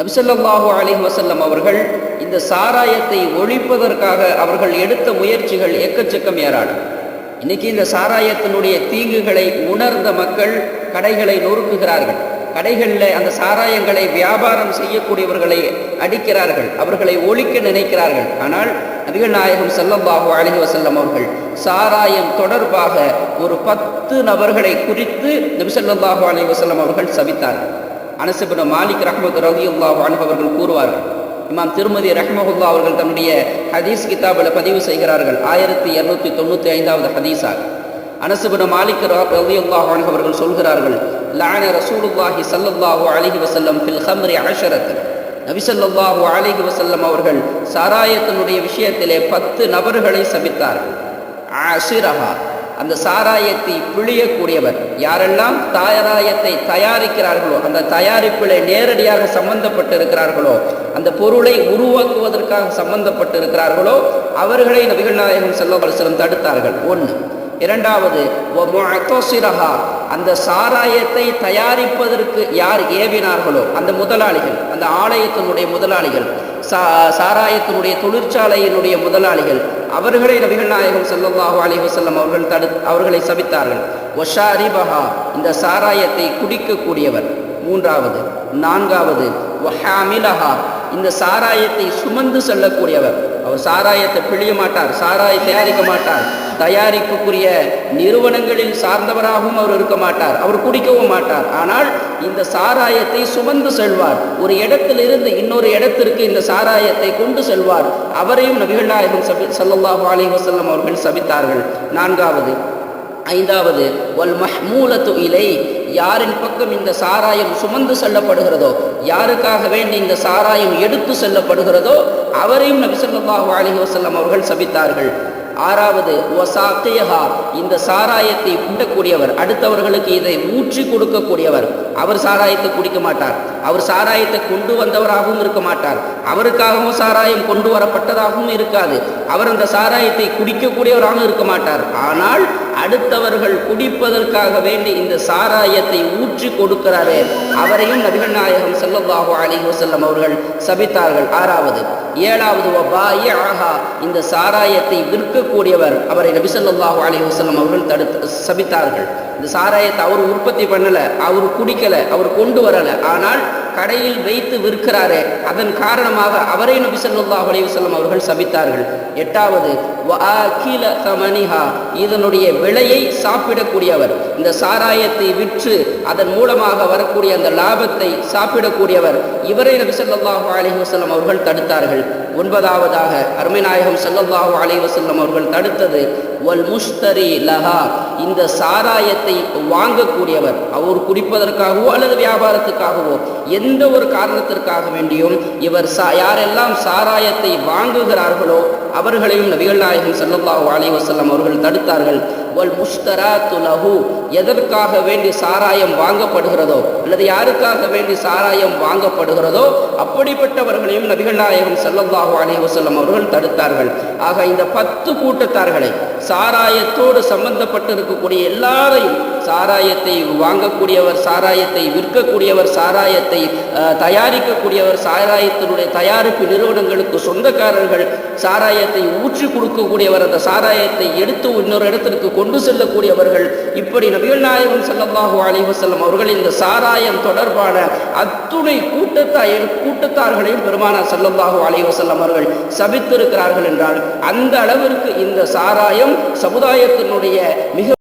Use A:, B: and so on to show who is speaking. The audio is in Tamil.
A: நபிசல்லாஹு அலைஹி வசல்லம் அவர்கள் இந்த சாராயத்தை ஒழிப்பதற்காக அவர்கள் எடுத்த முயற்சிகள் எக்கச்சக்கம் ஏராளம். இன்னைக்கு இந்த சாராயத்தினுடைய தீங்குகளை உணர்ந்த மக்கள் கடைகளை நொறுக்குகிறார்கள். கடைகளில் அந்த சாராயங்களை வியாபாரம் செய்யக்கூடியவர்களை அடிக்கிறார்கள். அவர்களை ஒழிக்க நினைக்கிறார்கள். ஆனால் நபிகள் நாயகம் செல்லம்பாகு அழகி வசல்லம் அவர்கள் சாராயம் தொடர்பாக ஒரு பத்து நபர்களை குறித்து நபி ஸல்லல்லாஹு அலைஹி வஸல்லம் அவர்கள் சபித்தார்கள். அனசுபின் மாலிக் ரஹமத் ரவி அன்ஹு அவர்கள் கூறுவார்கள் இமாம் திருமதி ரஹ்மஹுல்லா அவர்கள் தன்னுடைய ஹதீஸ் கிதாபில் பதிவு செய்கிறார்கள். ஆயிரத்தி இரநூத்தி தொண்ணூற்றி ஐந்தாவது ஹதீஸாக அனசுபின் மாலிக் ரவி அன்ஹு அவர்கள் சொல்கிறார்கள் லான ரசூலுல்லாஹி ஸல்லல்லாஹு அலிஹி வசல்லம் ஃபில் ஹம்ரி அஷரத். நபிசல்லாஹு அலிஹி வசல்லம் அவர்கள் சாராயத்தினுடைய விஷயத்திலே பத்து நபர்களை சபித்தார்கள். அசிரஹா அந்த சாராயத்தை பிழியக்கூடியவர். யாரெல்லாம் தாராயத்தை தயாரிக்கிறார்களோ அந்த தயாரிப்பில் நேரடியாக சம்பந்தப்பட்டிருக்கிறார்களோ அந்த பொருளை உருவாக்குவதற்காக சம்பந்தப்பட்டிருக்கிறார்களோ அவர்களை நபிகள் நாயகம் செல்லம் தடுத்தார்கள். ஒன்று இரண்டாவது அந்த சாராயத்தை தயாரிப்பதற்கு யார் ஏவினார்களோ அந்த முதலாளிகள் அந்த ஆலயத்தினுடைய முதலாளிகள் சா சாராயத்தினுடைய தொழிற்சாலையினுடைய முதலாளிகள் அவர்களை நபிகள் நாயகம் செல்லல்லாஹு அலைஹி வஸல்லம் அவர்கள் தடு அவர்களை சபித்தார்கள். ஒஷாரிபஹா இந்த சாராயத்தை குடிக்கக்கூடியவர். மூன்றாவது நான்காவது ஒஹாமிலஹா இந்த சாராயத்தை சுமந்து செல்லக்கூடியவர். அவர் சாராயத்தை பிழிய மாட்டார் சாராயத்தை தயாரிக்க மாட்டார். தயாரிப்புக்குரிய நிறுவனங்களில் சார்ந்தவராகவும் அவர் இருக்க மாட்டார். அவர் குடிக்கவும் மாட்டார். ஆனால் இந்த சாராயத்தை சுமந்து செல்வார். ஒரு இடத்திலிருந்து இன்னொரு இடத்திற்கு இந்த சாராயத்தை கொண்டு செல்வார். அவரையும் நபிகள் நாயகம் சபி சல்லாஹூ அலி வசல்லம் அவர்கள் சபித்தார்கள். நான்காவது ஐந்தாவது வல் மஹ்மூலத்து இலை யாரின் பக்கம் இந்த சாராயம் சுமந்து செல்லப்படுகிறதோ யாருக்காக வேண்டி இந்த சாராயம் எடுத்து செல்லப்படுகிறதோ அவரையும் நபிசல்லாஹு ஸல்லல்லாஹு அலைஹி அவர்கள் சபித்தார்கள். ஆறாவது ஒசாக்கியஹா இந்த சாராயத்தை உண்டக்கூடியவர் அடுத்தவர்களுக்கு இதை ஊற்றி கொடுக்கக்கூடியவர். அவர் சாராயத்தை குடிக்க மாட்டார். அவர் சாராயத்தை கொண்டு வந்தவராகவும் இருக்க மாட்டார். அவருக்காகவும் சாராயம் கொண்டு வரப்பட்டதாகவும் இருக்காது. அவர் அந்த சாராயத்தை குடிக்கக்கூடியவராகவும் இருக்க மாட்டார். ஆனால் அடுத்தவர்கள் குடிப்பதற்காக வேண்டி இந்த சாராயத்தை ஊற்றி கொடுக்கிறாரே. அவரையும் நபிகள் நாயகம் ஸல்லல்லாஹு அலி வசல்லம் அவர்கள் சபித்தார்கள். ஆறாவது ஏழாவது ஆஹா இந்த சாராயத்தை விற்கக்கூடியவர் அவரை நபி சொல்லாஹு அலி வசல்லம் அவர்கள் தடுத்து சபித்தார்கள். இந்த சாராயத்தை அவர் உற்பத்தி பண்ணலை அவர் குடிக்கலை அவர் கொண்டு வரலை. ஆனால் கடையில் வைத்து விற்கிறாரே. அதன் காரணமாக அவரை நபி ஸல்லல்லாஹு அலைஹி அவர்கள் சபித்தார்கள். எட்டாவது இதனுடைய விலையை சாப்பிடக்கூடியவர். இந்த சாராயத்தை விற்று அதன் மூலமாக வரக்கூடிய அந்த லாபத்தை சாப்பிடக்கூடியவர். இவரை நபி ஸல்லல்லாஹு அலைஹி வஸல்லம் அவர்கள் தடுத்தார்கள். ஒன்பதாவதாக அருமைநாயகம் செல்லல்லாஹு அலைவசல்லம் அவர்கள் தடுத்தது வல் முஷ்தரி லஹா இந்த சாராயத்தை வாங்கக்கூடியவர் அவர் குடிப்பதற்காகவோ அல்லது வியாபாரத்துக்காகவோ எந்த ஒரு காரணத்திற்காக வேண்டியும் இவர் சா யாரெல்லாம் சாராயத்தை வாங்குகிறார்களோ அவர்களையும் நபிகள் நாயகம் செல்லல்லாஹு அலைவசல்லம் அவர்கள் தடுத்தார்கள். வல் முஷ்தரா துலஹு எதற்காக வேண்டி சாராயம் வாங்கப்படுகிறதோ அல்லது யாருக்காக வேண்டி சாராயம் வாங்கப்படுகிறதோ அப்படிப்பட்டவர்களையும் நபிகள் நாயகம் ஸல்லல்லாஹு அலைஹி அவர்கள் தடுத்தார்கள். ஆக இந்த பத்து கூட்டத்தார்களை சாராயத்தோடு சம்பந்தப்பட்டு இருக்கக்கூடிய எல்லாரையும் சாராயத்தை வாங்கக்கூடியவர் சாராயத்தை விற்கக்கூடியவர் சாராயத்தை தயாரிக்கக்கூடியவர் சாராயத்தினுடைய தயாரிப்பு நிறுவனங்களுக்கு சொந்தக்காரர்கள் சாராயத்தை ஊற்றி கொடுக்கக்கூடியவர் அந்த சாராயத்தை எடுத்து இன்னொரு இடத்திற்கு கொண்டு செல்லக்கூடியவர்கள். இப்படி நபிகள் நாயகம் ஸல்லல்லாஹு அலைவசல்லம் அவர்கள் இந்த சாராயம் தொடர்பான அத்துணை கூட்டத்தாயர் கூட்டத்தார்களையும் பெருமானா ஸல்லல்லாஹு அலைவசல்லம் அவர்கள் சபித்திருக்கிறார்கள் என்றால் அந்த அளவிற்கு இந்த சாராயம் சமுதாயத்தினுடைய மிக